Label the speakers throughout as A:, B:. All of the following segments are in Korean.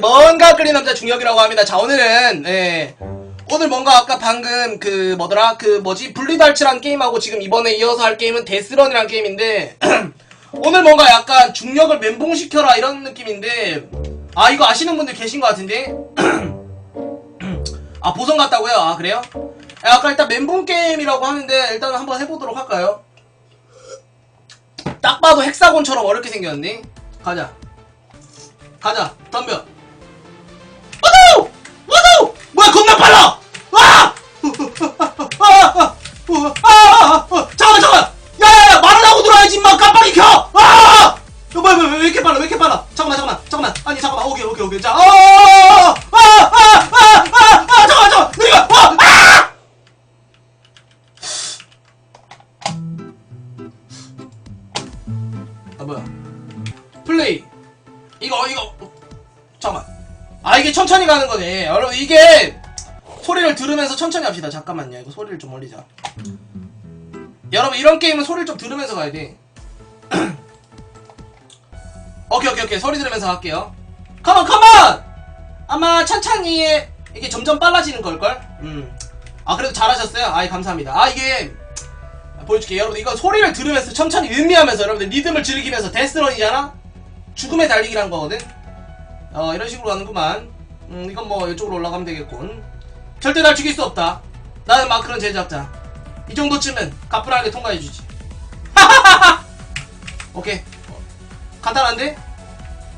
A: 뭔가 끌린 남자 중혁이라고 합니다. 자, 오늘은, 예. 오늘 뭔가 아까 방금 그 뭐더라? 그 뭐지? 분리발치란 게임하고 지금 이번에 이어서 할 게임은 데스런이란 게임인데, 오늘 뭔가 약간 중력을 멘붕시켜라 이런 느낌인데, 아, 이거 아시는 분들 계신 것 같은데? 아, 보선 같다고요? 아, 그래요? 야, 아까 일단 멘붕 게임이라고 하는데, 일단 한번 해보도록 할까요? 딱 봐도 헥사곤처럼 어렵게 생겼는데? 가자. 가자 덤벼 와도 와도 뭐야 겁나 빨라 와 아! 아! 아! 잠깐 천천히 합시다. 잠깐만요. 이거 소리를 좀 올리자. 여러분 이런 게임은 소리를 좀 들으면서 가야 돼. 오케이 오케이 오케이. 소리 들으면서 할게요. 컴온 컴온 아마 천천히 이게 점점 빨라지는 걸걸? 음 아 그래도 잘하셨어요? 아이 감사합니다. 아 이게 보여줄게. 여러분 이거 소리를 들으면서 천천히 음미하면서 여러분들 리듬을 즐기면서 데스런이잖아? 죽음의 달리기란 거거든. 어, 이런 식으로 가는구만. 음, 이건 뭐 이쪽으로 올라가면 되겠군. 절대 날 죽일 수 없다. 나는 막 그런 제작자. 이 정도쯤은 가뿐하게 통과해주지. 오케이. 어, 간단한데?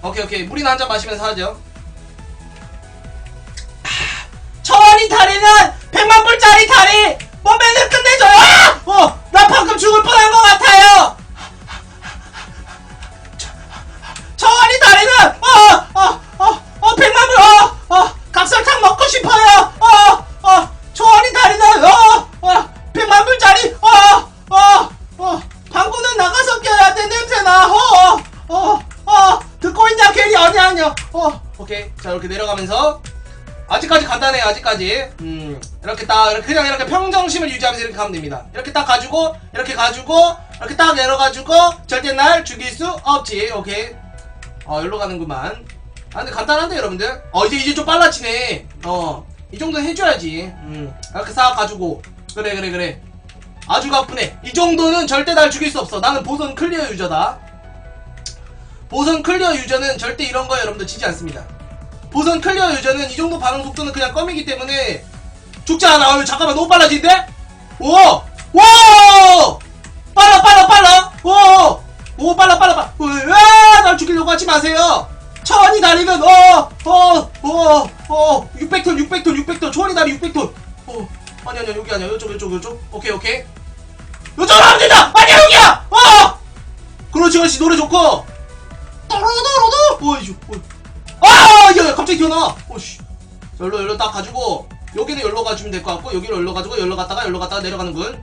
A: 오케이, 오케이. 물이나 한 잔 마시면서 하죠. 천원이 다리는 100만 불짜리 다리! 몸매는 끝내줘요! 아! 어! 나 방금 죽을 아직까지 음 이렇게 딱 이렇게 그냥 이렇게 평정심을 유지하면서 이렇게 가면 됩니다 이렇게 딱 가지고 이렇게 가지고 이렇게 딱 내려가지고 절대 날 죽일 수 없지 오케이 어, 여기로 가는구만. 아, 근데 간단한데, 여러분들? 어, 이제, 이제 좀 빨라지네. 어, 이 정도는 해줘야지. 음, 이렇게 싹 가지고. 그래, 그래, 그래. 아주 가쁘네. 이 정도는 절대 날 죽일 수 없어. 나는 보선 클리어 유저다. 보선 클리어 유저는 절대 이런 거에 여러분들 지지 않습니다. 보선 클리어 유저는 이 정도 반응 속도는 그냥 껌이기 때문에 죽지 않아. 어, 잠깐만, 너무 빨라지는데? 오! 오! 빨라, 빨라, 빨라! 오! 오 빨라 빨라 빨라. 으아 날 죽이려고 하지 마세요. 천이 다리는 어어 어 어 600톤 600톤 600톤 천이 다리 600톤. 어 아니 아니 여기 아니야. 이쪽 이쪽 이쪽. 오케이 오케이. 이쪽으로 하면 된다! 아니야 여기야! 어! 그렇지 그렇지. 노래 좋고. 또로도로도! 오이슈 아야 갑자기 튀어나와 오씨. 열로 열로 딱 가지고 여기는 열로 가주면 될 것 같고 여기로 열로 가지고 열로 갔다가 열로 갔다가 내려가는군.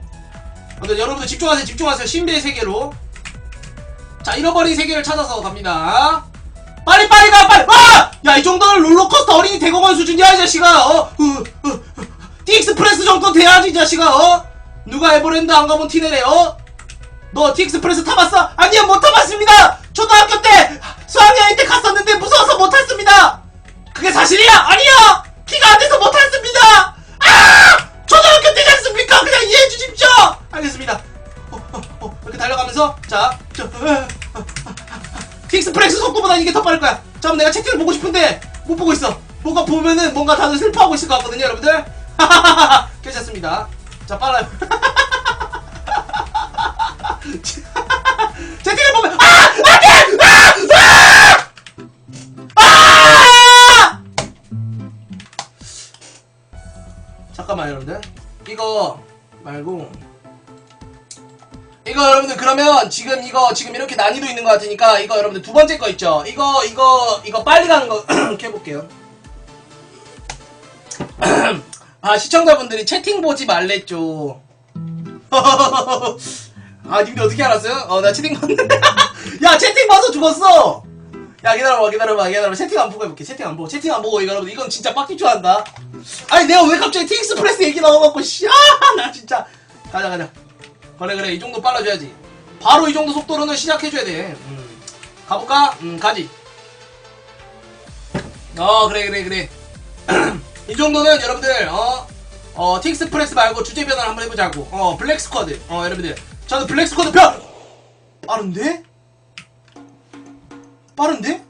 A: 근데 여러분들 집중하세요 집중하세요. 신비의 세계로. 자 잃어버린 세계를 찾아서 갑니다. 빨리 빨리 가 빨리. 아! 야 이 정도는 롤러코스터 어린이 대공원 수준이야 이 자식아. 어? 티익스프레스 정도 돼야지 이 자식아. 어? 누가 에버랜드 안 가본 티네래 어? 너 티익스프레스 타봤어? 아니요 못 타봤습니다. 초등학교 때 수학여행 때 갔었는데 무서워서 못 탔습니다 그게 사실이야? 아니요 키가 안 돼서 못 탔습니다 아! 초등학교 때지 않습니까 그냥 이해해 주십시오 알겠습니다 어, 어, 어, 이렇게 달려가면서 자, 저, 어, 어, 어, 틱스프레스 속도보다 이게 더 빠를 거야. 잠깐 내가 채팅을 보고 싶은데 못 보고 있어. 뭔가 보면은 뭔가 다들 슬퍼하고 있을 것 같거든요, 여러분들. 괜찮습니다. 자, 빨라요. 여러분들. 이거 말고. 이거 여러분들 그러면 지금 이거 지금 이렇게 난이도 있는 것 같으니까 이거 여러분들 두 번째 거 있죠? 이거 이거 이거 빨리 가는 거 해볼게요. 아 시청자분들이 채팅 보지 말랬죠. 아 님들 어떻게 알았어요? 어 나 채팅 봤는데. 야 채팅 봐서 죽었어 야 기다려봐 기다려봐 기다려봐. 채팅 안 보고 해볼게 채팅 안 보고. 채팅 안 보고 이거 여러분. 이건 진짜 빡기 좋아한다. 아니 내가 왜 갑자기 티익스프레스 얘기 나와갖고 씨나 진짜. 가자 가자. 그래 그래. 이 정도 빨라져야지. 바로 이 정도 속도로는 시작해줘야 돼. 음. 가볼까? 음 가지. 어 그래 그래 그래. 이 정도는 여러분들 어, 어 틱스프레스 말고 주제 변화를 한번 해보자고. 어 블랙 스쿼드. 어 여러분들. 저는 블랙 스쿼드 편 빠른데? 빠른데?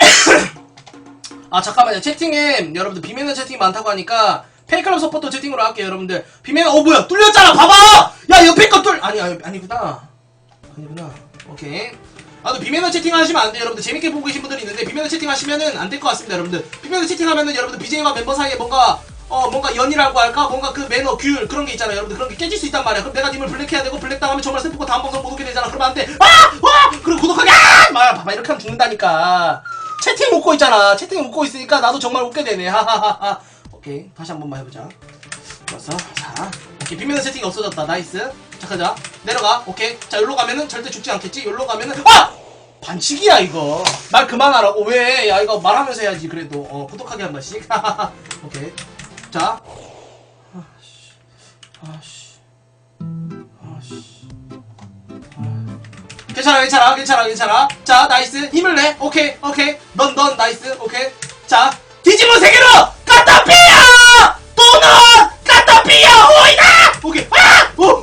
A: 아 잠깐만요. 채팅에 여러분들 비매너 채팅이 많다고 하니까 페이클럽 서포터 채팅으로 할게요 여러분들. 비매너 어 뭐야? 뚫렸잖아! 봐봐! 야 옆에 거뚫 아니 아니 아니구나. 아니구나. 오케이. 아또 비매너 채팅 하시면 안 돼요 여러분들. 재밌게 보고 계신 분들이 있는데 비매너 채팅 하시면은 안 될 것 같습니다 여러분들. 비매너 채팅 하면은 여러분들 BJ와 멤버 사이에 뭔가 어 뭔가 연이라고 할까? 뭔가 그 매너 규율 그런 게 있잖아요 여러분들. 그런 게 깨질 수 있단 말이야. 그럼 내가 님을 블랙해야 되고 블랙 당하면 정말 슬프고 다음 방송 못 오게 되잖아. 그러면 안돼. 아! 와! 그리고 구독하기 아! 막 봐봐. 이렇게 하면 죽는다니까. 채팅 웃고 있잖아. 채팅 웃고 있으니까 나도 정말 웃게 되네. 하하하하. 오케이. 다시 한 번만 해보자. 좋았어. 자 오케이. 비매너 채팅이 없어졌다. 나이스. 자 가자. 내려가. 오케이. 자 여기로 가면은 절대 죽지 않겠지? 여기로 가면은 아! 반칙이야 이거. 말 그만하라고 왜? 야 이거 말하면서 해야지 그래도. 어 구독하기 한 번씩. 오케이. 자. 아씨. 아씨 괜찮아 괜찮아 괜찮아 괜찮아. 자 나이스. 힘을 내. 오케이 오케이. 넌 넌 나이스. 오케이. 자 뒤집어 세계로! 까타피야 또는 까타피야 오이다! 오케이. 아오오오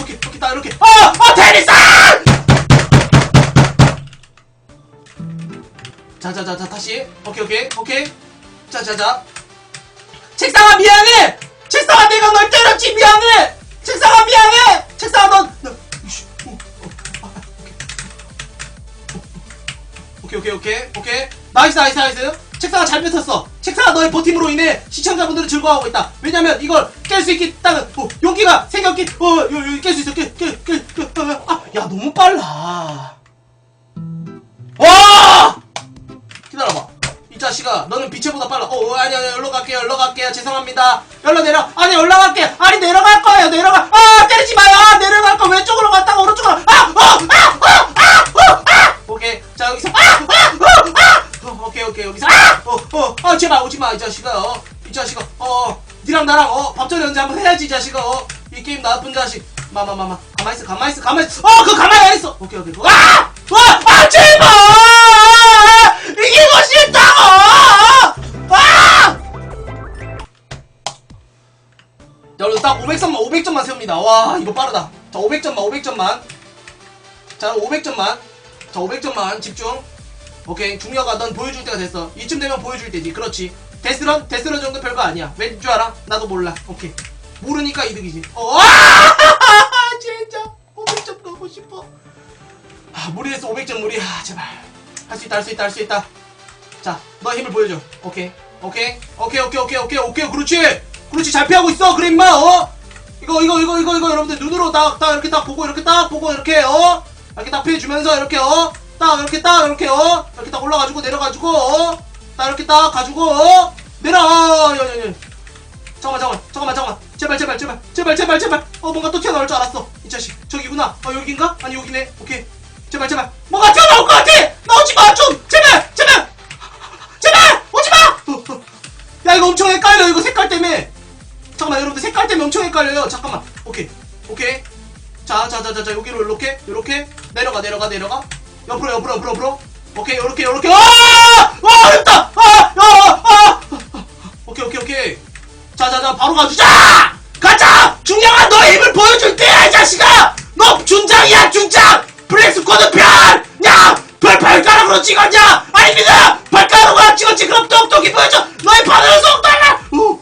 A: 오케이 오케이. 나 이렇게. 아아 테니스! 자자자자 다시. 오케이 오케이 오케이. 자자자. 책상아 나이스 나이스 나이스 책상아 잘 뱉었어 책상아 너의 버팀으로 인해 시청자분들은 즐거워하고 있다 왜냐면 이걸 깰 수 있겠다는 어, 용기가 생겼기 어 여기 깰수 있어 깰깰깰아야 너무 빨라 와 기다려봐. 이 자식아, 너는 빛의보다 빨라. 어, 어, 아니, 아니, 열로 갈게요, 열로 갈게요. 죄송합니다. 열로 내려. 아니, 올라갈게요. 아니, 내려갈 거예요, 내려가. 아, 때리지 마요. 아, 내려갈 거 왼쪽으로 갔다가 오른쪽으로. 아, 어, 아, 아, 아, 어, 아. 오케이. 자, 여기서. 아, 아, 어, 아. 어, 오케이. 여기서. 아, 어, 어, 아, 제발 오지 마, 이 자식아. 어, 이 자식아. 어, 니랑 나랑, 어, 밥전에 언제 한번 해야지, 이 자식아. 어, 이 게임 나쁜 자식. 마마마마. 가만히 있어, 가만히 있어, 가만히 있어. 어. 오케이, 오케이. 아! 와! 아, 제발! 이기고 싶다고! 아! 여러분 딱 500점만 500점만 세웁니다. 와 이거 빠르다. 자 500점만 500점만. 자 500점만. 자 500점만 집중. 오케이 중녀가 넌 보여줄 때가 됐어. 이쯤 되면 보여줄 때지. 그렇지. 데스런 데스런 정도 별거 아니야. 왠 줄 알아? 나도 몰라. 오케이. 모르니까 이득이지. 어, 아! 진짜 500점 가고 싶어. 아 무리했어 500점 무리. 아 제발. 할 수 있다 할 수 있다 할 수 있다. 자, 너 힘을 보여줘. 오케이. 오케이. 오케이, 오케이, 오케이, 오케이, 오케이. 그렇지. 그렇지. 잘 피하고 있어. 그래, 임마, 어? 이거, 이거, 이거, 이거, 이거, 여러분들 눈으로 딱, 딱, 이렇게 딱 보고, 이렇게 딱 보고, 이렇게, 어? 이렇게 딱 피해주면서, 이렇게, 어? 딱, 이렇게 딱, 이렇게, 어? 이렇게 딱 올라가지고, 내려가지고, 어? 딱, 이렇게 딱 가지고, 어? 내려! 어, 야, 야, 야. 잠깐만, 잠깐만, 잠깐만, 잠깐만. 제발, 제발, 제발, 제발, 제발, 제발. 어, 뭔가 또 튀어나올 줄 알았어. 이 자식. 저기구나. 어, 여긴가? 아니, 여기네. 오케이. 제발, 제발. 뭔가 튀어나올 것 같아! 나오지 마! 좀! 제발! 제발! 제발! 오지 마! 어, 어. 야, 이거 엄청 헷갈려. 이거 색깔 때문에. 잠깐만, 여러분들 색깔 때문에 엄청 헷갈려요. 잠깐만. 오케이. 오케이. 자, 자, 자, 자, 자, 여기로 이렇게, 이렇게. 내려가, 내려가, 내려가. 옆으로, 옆으로, 옆으로, 옆으로. 오케이, 요렇게, 요렇게. 아! 와, 어렵다! 아! 아! 아! 오케이, 오케이, 오케이. 자, 자, 자, 바로 가주자! 가자! 중량아, 너의 힘을 보여줄 때야, 이 자식아! 너 준장이야, 준장! 블랙 스쿼드 편! 야! 별 발가락으로 찍었냐? 아닙니다! 발가락으로 찍었지, 그럼 똑똑히 보여줘! 너의 반응 속도를! 오!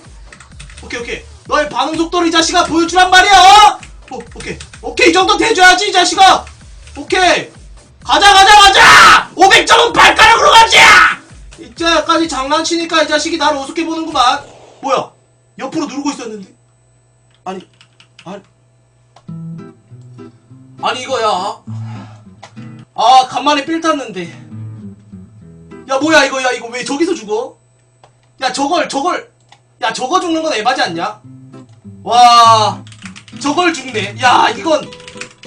A: 오케이, 오케이. 너의 반응 속도를 이 자식아 보여주란 말이야! 어, 오케이. 오케이, 이 정도 돼줘야지, 이 자식아! 오케이! 치니까 이 자식이 나를 우습게 보는구만. 뭐야? 옆으로 누르고 있었는데? 아니, 아니. 아니, 이거야. 아, 간만에 삘 탔는데. 야, 뭐야, 이거, 야, 이거 왜 저기서 죽어? 야, 저걸, 저걸. 야, 저거 죽는 건 에바지 않냐? 와, 저걸 죽네. 야, 이건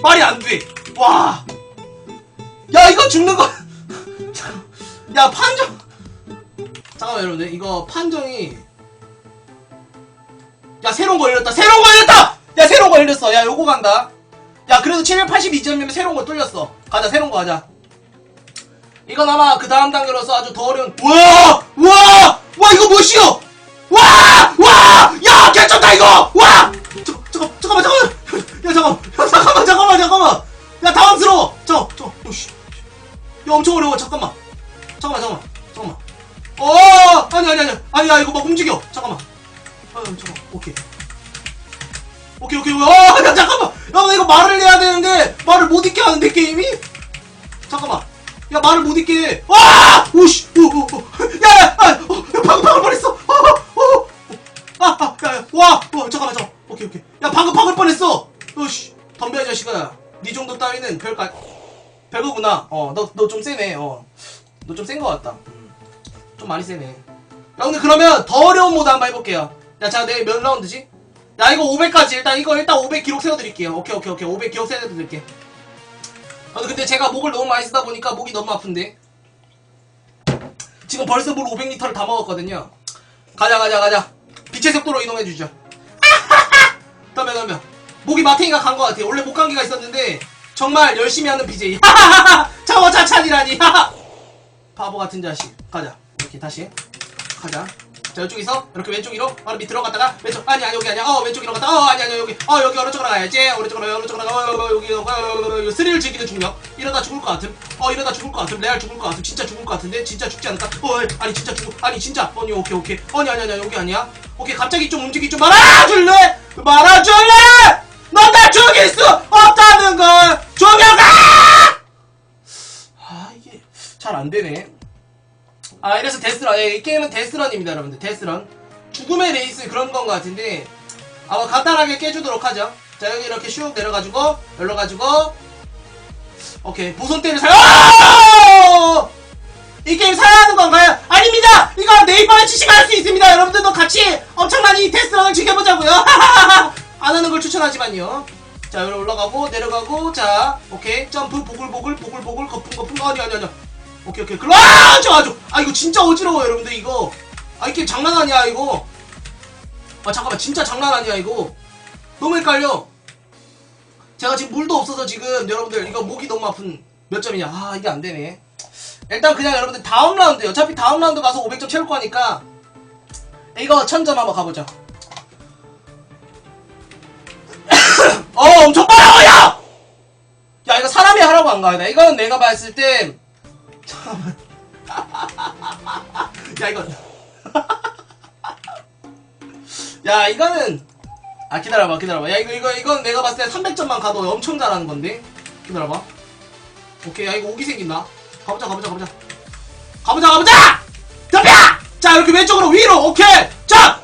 A: 말이 안 돼. 와. 야, 이거 죽는 거. 야, 판정. 잠깐만, 여러분들. 이거 판정이. 야, 새로운 거 열렸다. 새로운 거 열렸다! 야, 새로운 거 열렸어. 야, 요거 간다. 야, 그래도 782점이면 새로운 거 뚫렸어. 가자, 새로운 거 가자. 이건 아마 그 다음 단계로서 아주 더 어려운 와! 와! 와 이거 뭐시여! 와! 와! 야 개쩐다 이거! 따위는 별까 별거구나. 어 너 너 좀 세네. 어 너 좀센거 같다. 음, 좀 많이 세네. 야 오늘 그러면 더 어려운 모드 한번 해볼게요. 야 자 내일 몇 라운드지? 야 이거 500까지. 일단 이거 일단 500 기록 세워드릴게요. 오케이 오케이 오케이. 500 기록 세워드릴게. 아 근데 제가 목을 너무 많이 쓰다 보니까 목이 너무 아픈데? 지금 벌써 물 500리터를 다 먹었거든요. 가자 가자 가자. 빛의 속도로 이동해 주죠. 덤벼 덤벼 목이 마탱이가 간 것 같아요. 원래 목 감기가 있었는데 정말 열심히 하는 BJ 차워차찬이라니. 바보 같은 자식. 가자. 이렇게 다시. 가자. 자 이쪽에서 이렇게 왼쪽 위로. 바로 밑으로 갔다가 왼쪽. 아니 아니 여기 아니야. 어 왼쪽 위로 갔다. 어 아니 아니 여기. 어 여기 오른쪽으로 가야지? 오른쪽으로 오른쪽으로 가 어, 어, 여기 어, 어, 어, 어, 스릴 즐기는 중력. 이러다 죽을 것 같음. 어 이러다 죽을 것 같음. 레알 죽을 것 같음. 진짜 죽을 것 같은데? 진짜 죽지 않을까? 어 아니 진짜 죽을 아니 진짜. 아니 오케이 오케이. 아니 아니 아니 여기 아니야. 오케이 갑자기 좀 움직이 좀 말아줄래? 말아줄래 넌 나 죽일 수 없다는 걸 종혁아 아 이게 잘 안 되네. 아 이래서 데스런 예, 이 게임은 데스런입니다 여러분들. 데스런. 죽음의 레이스 그런 건 것 같은데 아마 간단하게 깨주도록 하죠. 자 여기 이렇게 슉 내려가지고 열러가지고 오케이. 보손대를 사요! 아! 이 게임 사야 하는 건가요? 아닙니다! 이거 네이버에 치시면 할수 있습니다 여러분들도 같이 엄청난 이 데스런을 즐겨보자고요 안 하는 걸 추천하지만요. 자 여기 올라가고 내려가고 자 오케이. 점프 보글보글 보글보글 거품 거품. 아니 아니 아니 오케이 오케이. 글로 아 좋아 좋아 아 이거 진짜 어지러워 여러분들 이거. 아 이게 장난 아니야 이거. 아 잠깐만. 진짜 장난 아니야 이거. 너무 헷갈려. 제가 지금 물도 없어서 지금 여러분들 이거 목이 너무 아픈 몇 점이냐. 아 이게 안 되네. 일단 그냥 여러분들 다음 라운드 어차피 다음 라운드 가서 500점 채울 거니까 이거 1000점 한번 가보자 엄청 빨라 야! 야 이거 사람이 하라고 안 가야. 이거는 내가 봤을 때 잠깐만 야 이거. 야 이거는 아 기다려봐 기다려봐. 야 이거 이거 이건 내가 봤을 때 300점만 가도 엄청 잘하는 건데. 기다려봐. 오케이 야 이거 오기 생긴다. 가보자 가보자 가보자. 가보자 가보자! 덤벼 자 이렇게 왼쪽으로 위로. 오케이! 자와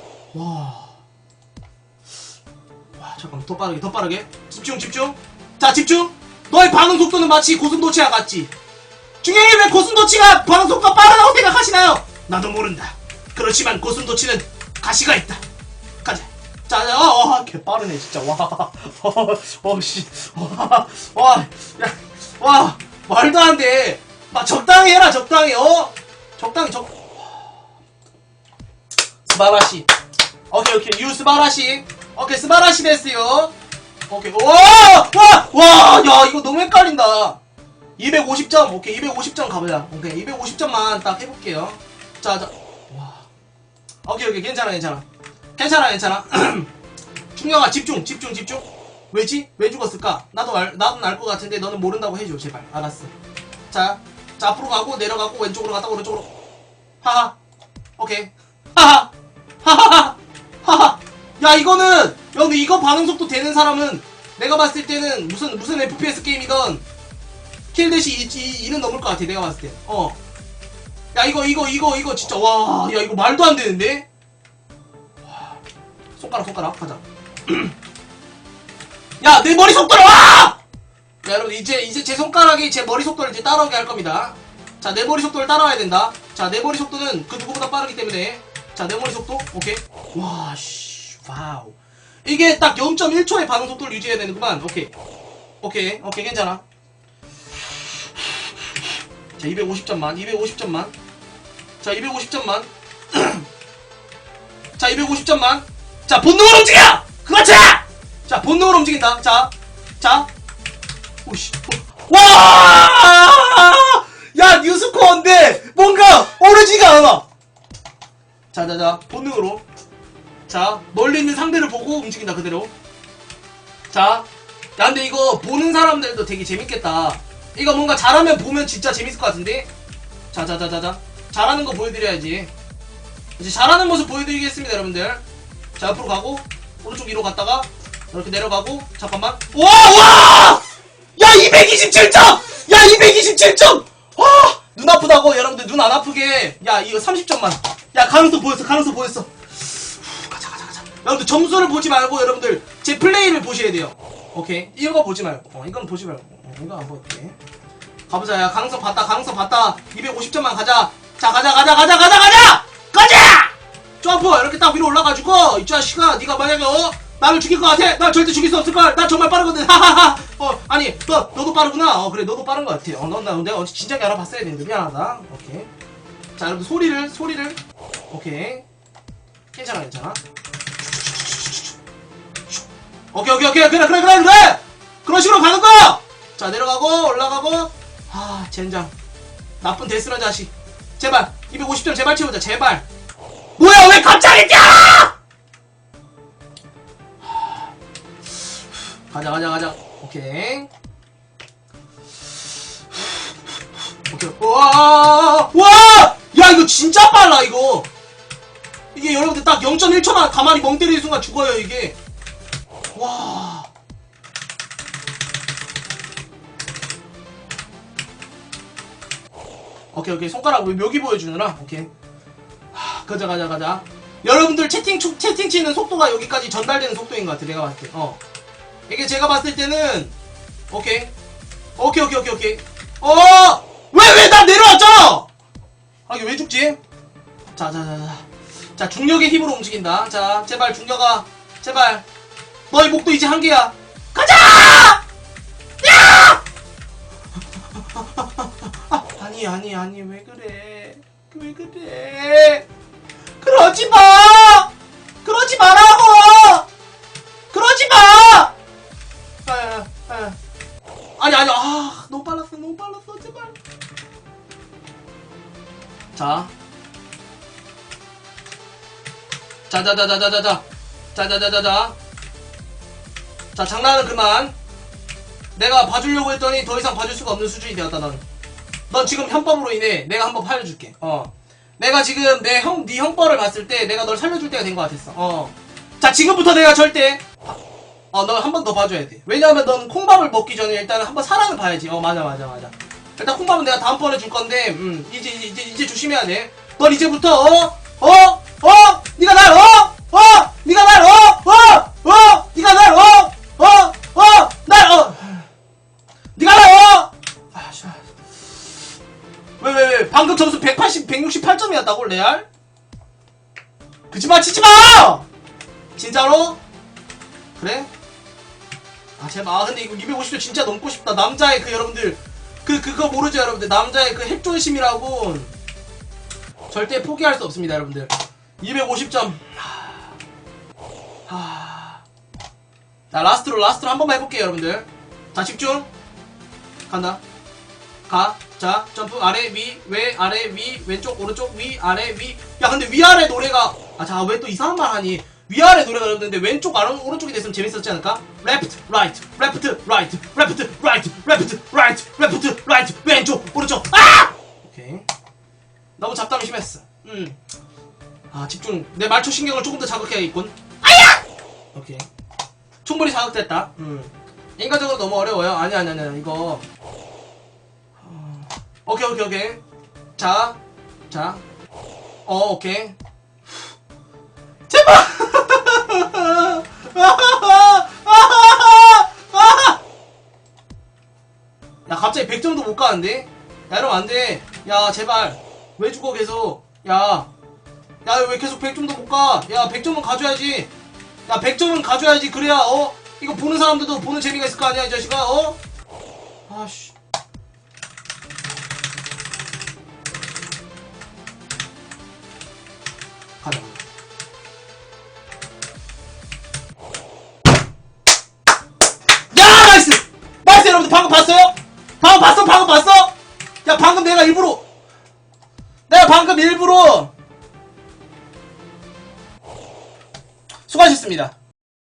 A: 더 빠르게 더 빠르게 집중 집중 자 집중 너의 반응 속도는 마치 고슴도치와 같지 중형이 왜 고슴도치가 반응 속도가 빠르다고 생각하시나요? 나도 모른다 그렇지만 고슴도치는 가시가 있다 가자 자, 자, 어, 어, 개 빠르네, 진짜. 와, 어, 어, 씨. 와, 와, 야, 와, 말도 안 돼. 막 적당히 해라, 적당히, 어? 적당히, 적. 스바라시. 오케이, 오케이, 유 스바라시. 오케이, 스바라시 됐어요. 오케이, 와! 와! 와! 야, 이거 너무 헷갈린다. 250점, 오케이, 250점 가보자. 오케이, 250점만 딱 해볼게요. 자, 자. 와. 오케이, 오케이, 괜찮아, 괜찮아. 괜찮아, 괜찮아. 충격아, 집중, 집중, 집중. 왜지? 왜 죽었을까? 나도 알, 나도 알것 같은데 너는 모른다고 해줘, 제발. 알았어. 자, 자, 앞으로 가고, 내려가고, 왼쪽으로 갔다 오른쪽으로. 하하. 오케이. 하하. 하하하. 하하. 야, 이거는, 야, 근데 이거 반응 속도 되는 사람은 내가 봤을 때는 무슨, 무슨 FPS 게임이건 킬 대시 2는 넘을 것 같아, 내가 봤을 때. 어. 야, 이거, 이거, 이거, 이거 진짜, 와, 야, 이거 말도 안 되는데? 손가락 손가락 가자 야 내 머리 속도로 와! 야 여러분 이제 이제 제 손가락이 제 머리 속도를 이제 따라오게 할 겁니다 자 내 머리 속도를 따라와야 된다 자 내 머리 속도는 그 누구보다 빠르기 때문에 자 내 머리 속도 오케이 와 씨 와우. 이게 딱 0.1초의 반응 속도를 유지해야 되는구만. 오케이. 오케이. 오케이. 괜찮아. 자 250점만. 250점만. 자 250점만. 자 250점만. 자 본능으로 움직여! 그렇지! 자 본능으로 움직인다. 자 자. 오씨. 와! 야 뉴스 스코어인데 뭔가 오르지가 않아. 자 자 자. 본능으로 자 멀리 있는 상대를 보고 움직인다 그대로. 자, 야 근데 이거 보는 사람들도 되게 재밌겠다. 이거 뭔가 잘하면 보면 진짜 재밌을 것 같은데. 자 자 자 자 자 잘하는 거 보여드려야지. 이제 잘하는 모습 보여드리겠습니다 여러분들. 자 앞으로 가고 오른쪽 위로 갔다가 이렇게 내려가고 잠깐만. 와 와! 야 227점! 야 227점! 와! 눈 아프다고 여러분들 눈 안 아프게 야 이거 30점만 야 가능성 보였어 가능성 보였어 여러분들 점수를 보지 말고 여러분들 제 플레이를 보셔야 돼요. 오케이? 이거 보지 말고. 어 이건 보지 말고. 어, 이거 안 볼게. 가보자. 야 가능성 봤다. 가능성 봤다. 250점만 가자. 자 가자 가자 가자 가자 가자! 가자! 점프! 이렇게 딱 위로 올라가지고 이 자식아 네가 만약에 어? 나를 죽일 것 같아? 나 절대 죽일 수 없을걸. 나 정말 빠르거든. 하하하. 어 아니 너 너도 빠르구나. 어 그래. 너도 빠른 것 같아 어 넌 나 내가 어제 진작에 알아봤어야 되는데. 미안하다. 오케이. 자 여러분 소리를 소리를. 오케이. 괜찮아 괜찮아 오케이 오케이 오케이 그래 그래 그래 그래! 그런 식으로 가는 거자 내려가고 올라가고 아 젠장. 나쁜 데스런 자식. 제발 250점 제발 채우자 제발. 뭐야 왜 갑자기 뛰어! 가자 가자 가자. 오케이. 오케이. 와와! 야 이거 진짜 빨라 이거. 이게 여러분들 딱 0.1초만 가만히 멍 때리는 순간 죽어요 이게 와. 오케이 오케이. 손가락 왜 묘기 보여주느라. 오케이. 하, 가자 가자 가자. 여러분들 채팅 촉- 채팅 치는 속도가 여기까지 전달되는 속도인 것 같아 내가 봤을 때 어. 이게 제가 봤을 때는 오케이. 오케이 오케이 오케이 오케이. 어 왜 왜 나 내려왔잖아 아 이게 왜 죽지? 자자자자. 자 중력의 힘으로 움직인다. 자 제발 중력아. 제발 너의 목도 이제 한계야. 가자! 야! 아, 아니 아니 아니 왜 그래? 왜 그래? 그러지 마! 그러지 말라고! 그러지 마! 에, 에. 아니 아니 아 너무 빨랐어 너무 빨랐어 제발. 자. 자자자자자자자. 자자자자자 자 장난은 그만 내가 봐주려고 했더니 더 이상 봐줄 수가 없는 수준이 되었다 넌. 넌 지금 형법으로 인해 내가 한번 살려줄게. 어. 내가 지금 내 형, 네 형벌을 봤을 때 내가 널 살려줄 때가 된 것 같았어. 어. 자 지금부터 내가 절대 어 너 한 번 더 봐줘야 돼. 왜냐하면 넌 콩밥을 먹기 전에 일단은 한번 사랑을 봐야지. 어 맞아 맞아 맞아. 일단 콩밥은 내가 다음번에 줄 건데 음 이제 이제 이제, 조심해야 돼. 넌 이제부터 어? 어? 어? 날 어? 어? 네가 날 어? 어? 어? 네가 날 어? 어? 어? 날 어? 네가 날 어? 아, 씨. 왜, 왜, 왜? 방금 점수 180, 168점이었다고, 레알? 그치마, 치지 마! 진짜로? 그래? 아, 제발. 아, 근데 이거 250점 진짜 넘고 싶다. 남자의 그, 여러분들. 그, 그거 모르죠, 여러분들. 남자의 그 핵존심이라고. 절대 포기할 수 없습니다, 여러분들. 250점. 하. 자, 라스트로, 라스트로 한 번만 해볼게요, 여러분들. 자, 집중. 간다. 가. 자, 점프. 아래, 위, 외, 아래, 위, 왼쪽, 오른쪽, 위, 아래, 위. 야, 근데 위아래 노래가. 아, 자, 왜 또 이상한 말 하니? 위아래 노래가 여러분들 왼쪽, 아래, 오른쪽이 됐으면 재밌었지 않을까? left, right, left, right, left, right, left, right, left, right, 왼쪽, 오른쪽. 아! 오케이. 너무 잡담이 심했어. 음. 아, 집중. 내 말초 신경을 조금 더 자극해야겠군. 아야! 오케이. 충분히 자극됐다. 음. 인간적으로 너무 어려워요. 아니, 아니, 아니, 아니. 이거. 어, 오케이, 오케이, 오케이. 자, 자. 어, 오케이. 제발! 야, 갑자기 100점도 못 가는데? 야, 이러면 안 돼. 야, 제발. 왜 죽어, 계속? 야. 야, 왜 계속 100점도 못 가? 야, 100점은 가져야지. 야, 100점은 가져야지. 그래야, 어? 이거 보는 사람들도 보는 재미가 있을 거 아니야, 이 자식아, 어? 아씨. 가자. 야, 나이스! 나이스, 여러분들 방금 봤어요? 방금 봤어? 방금 봤어? 야, 방금 내가 일부러, 내가 방금 일부러 수고하셨습니다